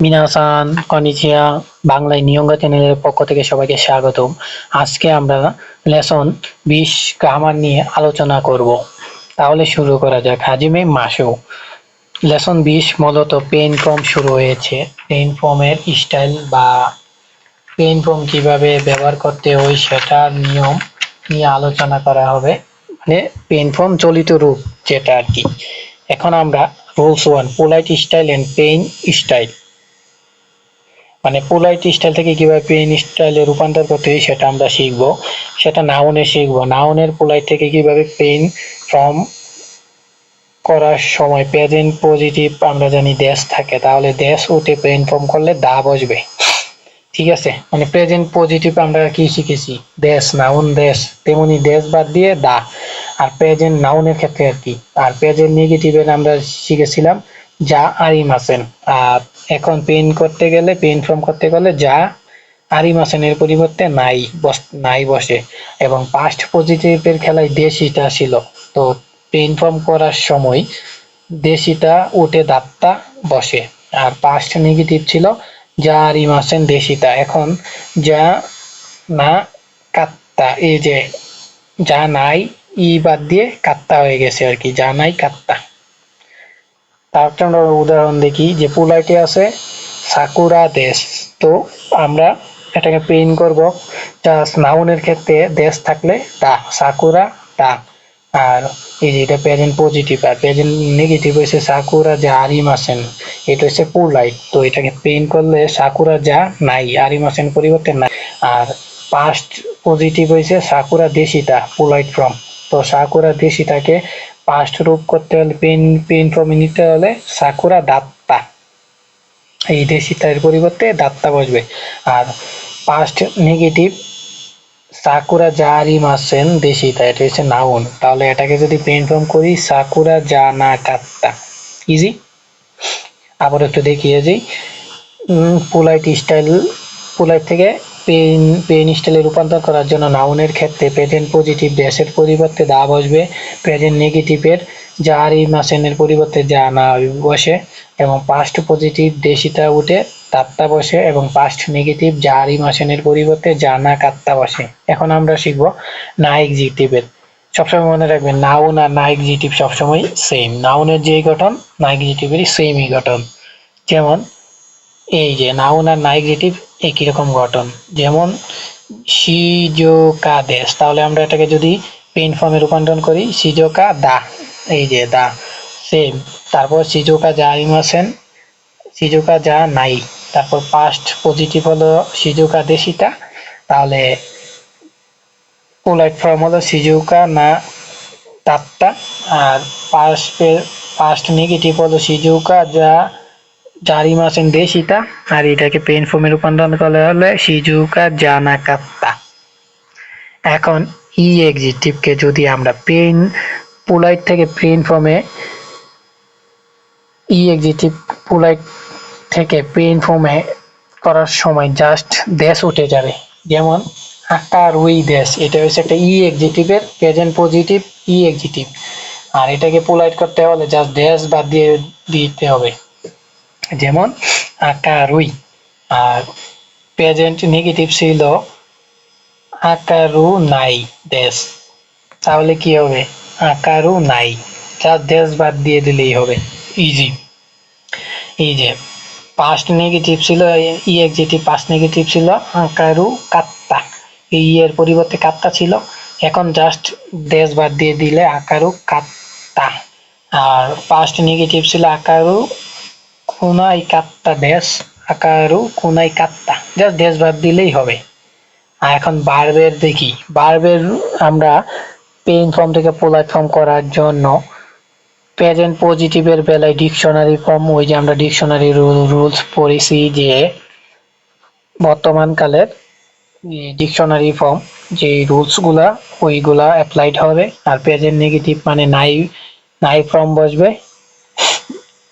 মিনাসান, কনিচিয়া, বাংলায় নিয়ঙ্গা চ্যানেলের পক্ষ থেকে সবাইকে স্বাগতম। আজকে আমরা লেসন বিশ গ্রামার নিয়ে আলোচনা করব। তাহলে শুরু করা যাক। হাজিমে মাসো। লেসন বিশ মূলত পেন ফর্ম শুরু হয়েছে। পেন ফর্মের স্টাইল বা পেন ফর্ম কীভাবে ব্যবহার করতে হয় সেটার নিয়ম নিয়ে আলোচনা করা হবে। মানে পেন ফর্ম চলিত রূপ যেটা আর কি। এখন আমরা rules one, polite style and pen style. মানে পোলাইট স্টাইল থেকে কীভাবে পেন স্টাইলে রূপান্তর করতে হয় সেটা আমরা শিখব। সেটা নাউনে শিখব। নাউনের পোলাইট থেকে কীভাবে পেন ফর্ম করার সময় প্রেজেন্ট পজিটিভ আমরা জানি দেশ থাকে। তাহলে দেশ উঠে পেন ফর্ম করলে দা বসবে। ঠিক আছে? মানে প্রেজেন্ট পজিটিভ আমরা কি শিখেছি? দেশ নাউন দেশ তেমনি দেশ বাদ দিয়ে দা। আর প্রেজেন্ট নাউনের ক্ষেত্রে আর কি। আর প্রেজেন্ট নেগেটিভের আমরা শিখেছিলাম যা আরিম আছেন। আর এখন পেন করতে গেলে পেন ফর্ম করতে গেলে যা আরিম আছেন এর পরিবর্তে নাই বস, নাই বসে। এবং পাস্ট পজিটিভের খেলায় দেশিটা ছিল। তো পেন ফর্ম করার সময় দেশিটা উঠে দাঁতটা বসে। আর পাস্ট নেগেটিভ ছিল, যা আরিম আছেন দেশিটা। এখন যা না কাত্তা এই যে যা নাই ই বাদ দিয়ে কাত্তা হয়ে গেছে আর কি। যা নাই কাত্তা তারপর আমরা উদাহরণ দেখি যে পোলাইটে আছে? সাকুরা দেশ। তো আমরা এটাকে পেইন করব। জাস্ট নাউনের ক্ষেত্রে দেশ থাকলে তা সাকুরা তা আর এই যে এটা প্রেজেন্ট পজিটিভ আর প্রেজেন্ট নেগেটিভ হয়েছে সাকুরা যা আরিম আছেন। এটা হচ্ছে পোলাইট তো এটাকে পেইন করলে সাকুরা যা নাই, আরিম আছেন পরিবর্তে নাই। আর পাস্ট পজিটিভ হয়েছে সাকুরা দেশিটা পোলাইট ফ্রম তো সাকুরা দেশিটাকে পাস্ট রূপ করতে হলে পেন পেন ফর্মে নিতে হলে সাকুরা দাত্তা। এই দেশি দেশিতার পরিবর্তে দাত্তা বসবে। আর পাস্ট নেগেটিভ সাকুরা জারি মাসেন দেশিতা এটা হচ্ছে নাউন তাহলে এটাকে যদি পেন ফর্ম করি, সাকুরা যা না কাত্তা ইজি আবার একটু দেখিয়ে যাই পোলাইট স্টাইল পোলাইট থেকে পেন পেন স্টাইলে রূপান্তর করার জন্য নাউনের ক্ষেত্রে প্রেজেন্ট পজিটিভ ড্যাশের পরিবর্তে দা বসবে প্রেজেন্ট নেগেটিভের জারি মাসেনের পরিবর্তে যা না বসে, এবং পাস্ট পজিটিভ দেশিটা উঠে তাত্তা বসে, এবং পাস্ট নেগেটিভ জারি মাসেনের পরিবর্তে যা না কাত্তা বসে। এখন আমরা শিখব না এক্সিটিভের সবসময় মনে রাখবেন নাউন আর না এক্সিটিভ সবসময় সেম নাউনের যেই গঠন, না এক্সিটিভেরই সেমই গঠন। যেমন এই যে নাউন আর না এক্সিটিভ একই রকম গঠন। যেমন সিজোকা দেশ তাহলে আমরা এটাকে যদি পেন ফর্মে রূপান্তর করি সিজোকা দা এই যে, দা সেম তারপর সিজোকা যা আছেন সিজোকা যা নাই। তারপর পাস্ট পজিটিভ হলো সিজোকা দেশিটা তাহলে পোলাইট ফর্ম হলো সিজুকা না তাত্তা। আর পাস্ট পাস্ট নেগেটিভ হলো সিজুকা যা জারি মাসেন দেশিতা আর এটাকে পেন ফর্মে রূপান্তর করলে হলে সিজুকা জানা কাত্তা এখন ই এক্সিটিভকে যদি আমরা পেন পোলাইট থেকে পেন ফর্মে ই এক্সিটিভ পোলাইট থেকে পেন ফর্মে করার সময় জাস্ট দেশ উঠে যাবে যেমন আকার উই দেশ এটা হচ্ছে একটা ই এক্সিটিভের প্রেজেন্ট পজিটিভ ই এক্সিটিভ আর এটাকে পোলাইট করতে হলে জাস্ট দেশ বাদ দিয়ে দিতে হবে যেমন আকারুই। আর প্রেজেন্ট নেগেটিভ ছিল আকারু নাই দেশ। তাহলে কি হবে? আকারু নাই যা দেশ বাদ দিয়ে দিলেই হবে। ইজি যে পাস্ট নেগেটিভ ছিল ই এক্সিটিভ পাস্ট নেগেটিভ ছিল আকারু কাত্তা এই এর পরিবর্তে কাত্তা ছিল। এখন জাস্ট দেশ বাদ দিয়ে দিলে আকারু কাত্তা আর পাস্ট নেগেটিভ ছিল আকারু কোনাই কাত্তা দেশ, আকারু কোনাই কাত্তা জাস্ট দেশ বাদ দিলেই হবে। আর এখন বারবের দেখি। বারবের আমরা পেন ফর্ম থেকে পোলাইট ফর্ম করার জন্য প্রেজেন্ট পজিটিভের বেলায় ডিকশনারি ফর্ম ওই যে আমরা ডিকশনারি রুল রুলস পড়েছি যে বর্তমানকালের ডিকশনারি ফর্ম যে রুলসগুলা, ওইগুলা অ্যাপ্লাইড হবে। আর প্রেজেন্ট নেগেটিভ মানে নাই নাই ফর্ম বসবে।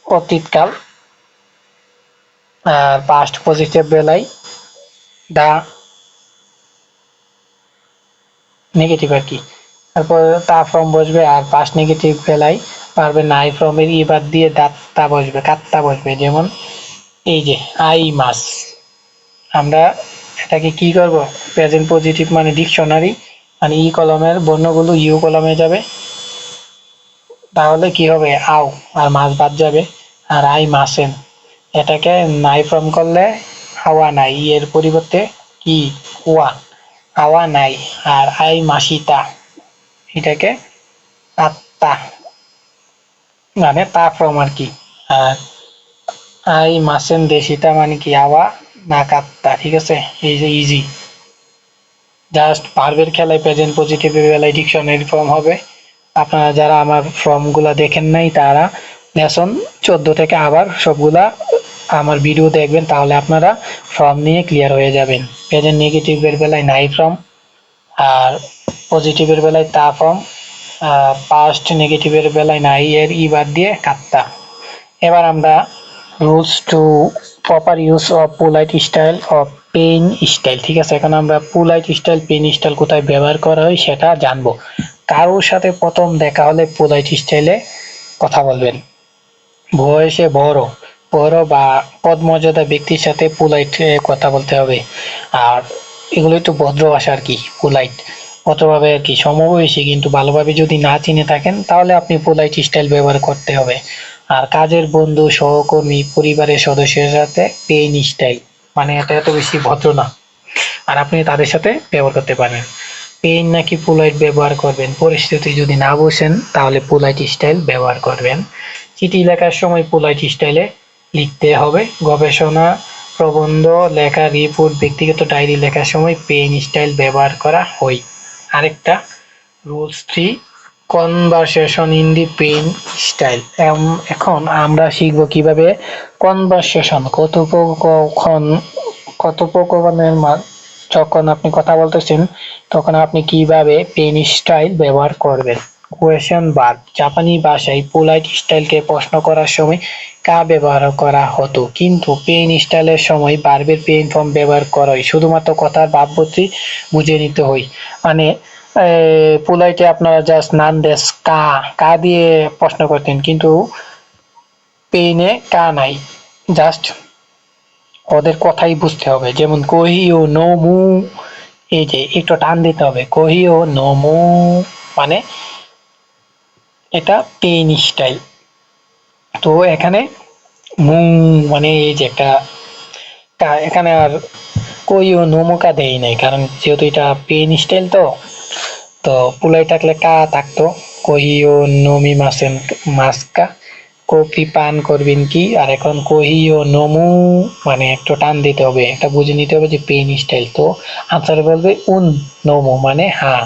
অতীতকাল আর পাস্ট পজিটিভ বেলায় দা নেগেটিভ আর কি। তারপর তা ফর্ম বসবে আর পাস্ট নেগেটিভ বেলায় পারবে নাই ফর্মের ই বাদ দিয়ে দাত্তা বসবে কাত্তা বসবে। যেমন এই যে আই মাস। আমরা এটাকে কি করব? প্রেজেন্ট পজিটিভ মানে ডিকশনারি মানে ই কলমের বর্ণগুলো ইউ কলমে যাবে। তাহলে কি হবে? আও। আর মাছ বাদ যাবে। আর আই মাসেন। এটাকে নাই ফর্ম করলে হাওয়া নাই। এর পরিবর্তে কি? ওয়া। হাওয়া নাই। আর আই মাসিতা। এটাকে আত্মা। মানে তা ফর্ম আর কি। আর আই মাসেন দেশিতা মানে কি? আওয়া না কাত্তা ঠিক আছে? এই যে ইজি জাস্ট ভার্বের খেলায় প্রেজেন্ট পজিটিভের বেলায় ডিকশনারি ফর্ম হবে। আপনারা যারা আমার ফর্মগুলো দেখেন নাই, তারা লেসন চোদ্দ থেকে আবার সবগুলা আমার ভিডিও দেখবেন, তাহলে আপনারা ফর্ম নিয়ে ক্লিয়ার হয়ে যাবেন। প্রেজেন্ট নেগেটিভের বেলায় নাই ফর্ম আর পজিটিভের বেলায় তা ফর্ম পাস্ট নেগেটিভের বেলায় নাই এর ই বাদ দিয়ে কাত্তা এবার আমরা rules to proper use of polite style of plain style ঠিক আছে? এখন আমরা পোলাইট স্টাইল পেন স্টাইল কোথায় ব্যবহার করা হয় সেটা জানব। কারোর সাথে প্রথম দেখা হলে পোলাইট স্টাইলে কথা বলবেন। বয়সে বড়। বড় বা পদমর্যাদা ব্যক্তির সাথে পোলাইট কথা বলতে হবে। আর এগুলো একটু ভদ্র ভাষা আর কি পোলাইট অতভাবে আর কি, সমবয়সী কিন্তু ভালোভাবে যদি না চিনে থাকেন, তাহলে আপনি পোলাইট স্টাইল ব্যবহার করতে হবে। আর কাজের বন্ধু, সহকর্মী, পরিবারের সদস্যের সাথে পেইন স্টাইল মানে এটা এত বেশি ভদ্র না। আর আপনি তাদের সাথে ব্যবহার করতে পারেন। পেইন নাকি পোলাইট ব্যবহার করবেন? পরিস্থিতি যদি না বসেন তাহলে পোলাইট স্টাইল ব্যবহার করবেন। চিঠি লেখার সময় পোলাইট স্টাইলে লিখতে হবে। গবেষণা প্রবন্ধ, লেখা রিপোর্ট ব্যক্তিগত ডায়েরি লেখার সময় পেন স্টাইল ব্যবহার করা হয়। আরেকটা rules three conversation in the plain style এখন আমরা শিখব কীভাবে কনভারসেশন কথোপকথন মা- যখন আপনি কথা বলতেছেন, তখন আপনি কীভাবে পেন স্টাইল ব্যবহার করবেন? কোয়েশন বার্ব জাপানি ভাষায় পোলাইট স্টাইলকে প্রশ্ন করার সময় কা ব্যবহার করা হতো। কিন্তু পেন স্টাইলের সময় বার্বের পেন ফর্ম ব্যবহার করা হয় শুধুমাত্র কথার ভাবগতি বুঝে নিতে হয়। মানে পোলাইটে আপনারা জাস্ট নান দেশ কা কা দিয়ে প্রশ্ন করতেন। কিন্তু পেইনে কা নাই। জাস্ট ওদের কথাই বুঝতে হবে। যেমন, কহিও নো মু? এই যে, একটু টান দিতে হবে। কহিও নো মু? মানে এটা পেইন স্টাইল তো এখানে মু মানে এই যে একটা এখানে আর কইও নোমোকা দেই নাই, কারণ যেহেতু এটা পেইন স্টাইল তো তো পুলাই থাকলে কা থাকতো। কহিও নমি মাসেন মাসকা কফি পান করবেন কি, আর এখন কহিও নমু মানে একটু টান দিতে হবে। একটা বুঝে নিতে হবে যে পেন স্টাইল তো আনসার বলবে উন, নমু মানে হ্যাঁ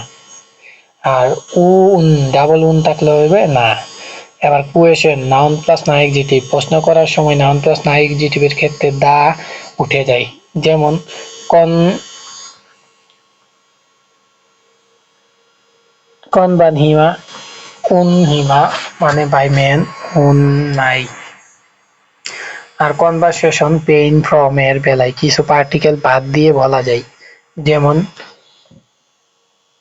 আর উন, ডাবল উন থাকলে হবে না। এবার কুয়েশন নাউন প্লাস না এক্সিটিভ প্রশ্ন করার সময় নাউন প্লাস না এক্সিটিভের ক্ষেত্রে দা উঠে যায়। যেমন, কন কন বান হিমা, উন হিমা মানে বাই ম্যান উন নাই। আর কনভারসেশন পেইন ফ্রম এর বেলায় কিছু পার্টিকেল বাদ দিয়ে বলা যায়। যেমন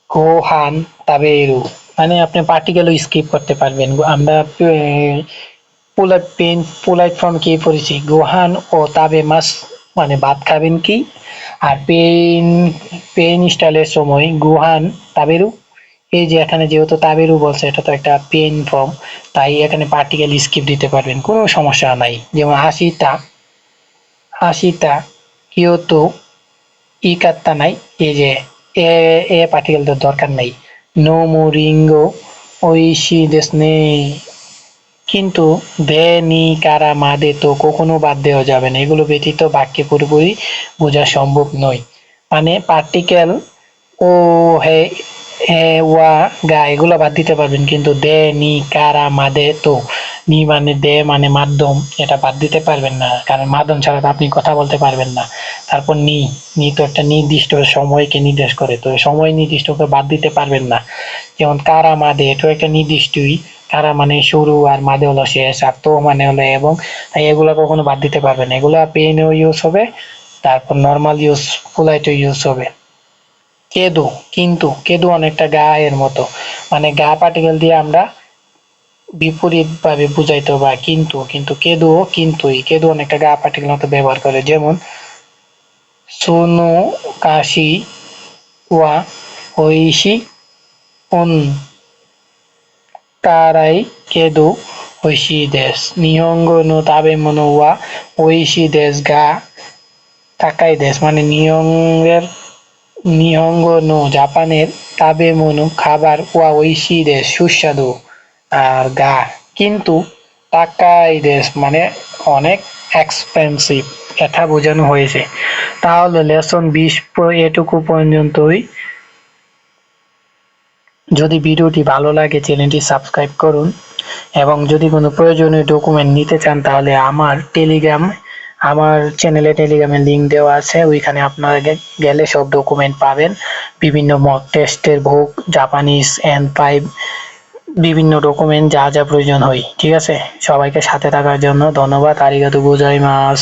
গোহান, তাবেরু। মানে আপনি পার্টিকেলও স্কিপ করতে পারবেন। আমরা পোলাইট পেন পোলাইট ফর্ম কি পড়েছি? গোহান ও তাবে মাস মানে ভাত খাবেন কি? আর পেন পেন স্টাইলের সময় গুহান, তাবেরু। এই যে এখানে যেহেতু তাবেরু বলছে, এটা তো একটা পেন ফর্ম তাই এখানে পার্টিকেল স্কিপ দিতে পারবেন। কোনো সমস্যা নাই। যেমন আশিটা আশিটা কিয়তো, ইকাত্তা নাই। এই যে এ পার্টিকেলটার দরকার নাই। নো মোরিঙ্গো ওইশি দেশনে। কিন্তু দে নি, কারা, মা, দে তো কখনো বাদ দেওয়া যাবে না। এগুলো ব্যতীত বাক্যে পুরোপুরি বোঝা সম্ভব নয়। মানে পার্টিকেল, ও, হে হে ওয়া, গা, এগুলো বাদ দিতে পারবেন। কিন্তু দে, নি, কারা মাদে তো নি মানে দে মানে মাধ্যম, এটা বাদ দিতে পারবেন না। কারণ মাধ্যম ছাড়া তো আপনি কথা বলতে পারবেন না। তারপর নি নি তো একটা নির্দিষ্ট সময়কে নির্দেশ করে। তো সময় নির্দিষ্টকে বাদ দিতে পারবেন না। যেমন কারা মাদে এটাও একটা নির্দিষ্টই। কারা মানে শুরু আর মাদে হলো শেষ, আর তো মানে হলো এবং। তাই এগুলো কখনো বাদ দিতে পারবেন এগুলো পেনও ইউজ হবে। তারপর নর্মাল ইউজ পোলাইটও ইউজ হবে। কেদু, কিন্তু, কেদু অনেকটা গা এর মতো। মানে গা পার্টিকেল দিয়ে আমরা বিপরীতভাবে বুঝাইতো বা কিন্তু কিন্তু কেদুও কিন্তুই। কেদু অনেকটা গা পার্টিকেল মতো ব্যবহার করে। যেমন, সোনো, কাশি, ওয়া ওইশি উন তারাই, কেদু ওইশি দেশ। নিহঙ্গ, নো, তাবে, মনো, ওয়া, ঐশি, দেশ, গা, তাকাই, দেশ। মানে নিহঙ্গের, নিহঙ্গ, নো, জাপানের তাবে, মনো, খাবার, ওয়া, ঐশি, দেশ, সুস্বাদু। আর গা, কিন্তু তাকাই দেশ মানে অনেক এক্সপেন্সিভ এটা বোঝানো হয়েছে। তাহলে লেসন বিশ এটুকু পর্যন্তই। যদি ভিডিওটি ভালো লাগে চ্যানেলটি সাবস্ক্রাইব করুন। এবং যদি কোনো প্রয়োজনীয় ডকুমেন্ট নিতে চান, তাহলে আমার টেলিগ্রাম আমার চ্যানেলে টেলিগ্রামের লিঙ্ক দেওয়া আছে। ওইখানে আপনারা গেলে সব ডকুমেন্ট পাবেন। বিভিন্ন মক টেস্টের বুক জাপানিজ অ্যান্ড ফাইভ বিভিন্ন ডকুমেন্ট যা যা প্রয়োজন হয়, ঠিক আছে? সবাইকে সাথে থাকার জন্য ধন্যবাদ। আরিগাতো গোজাইমাস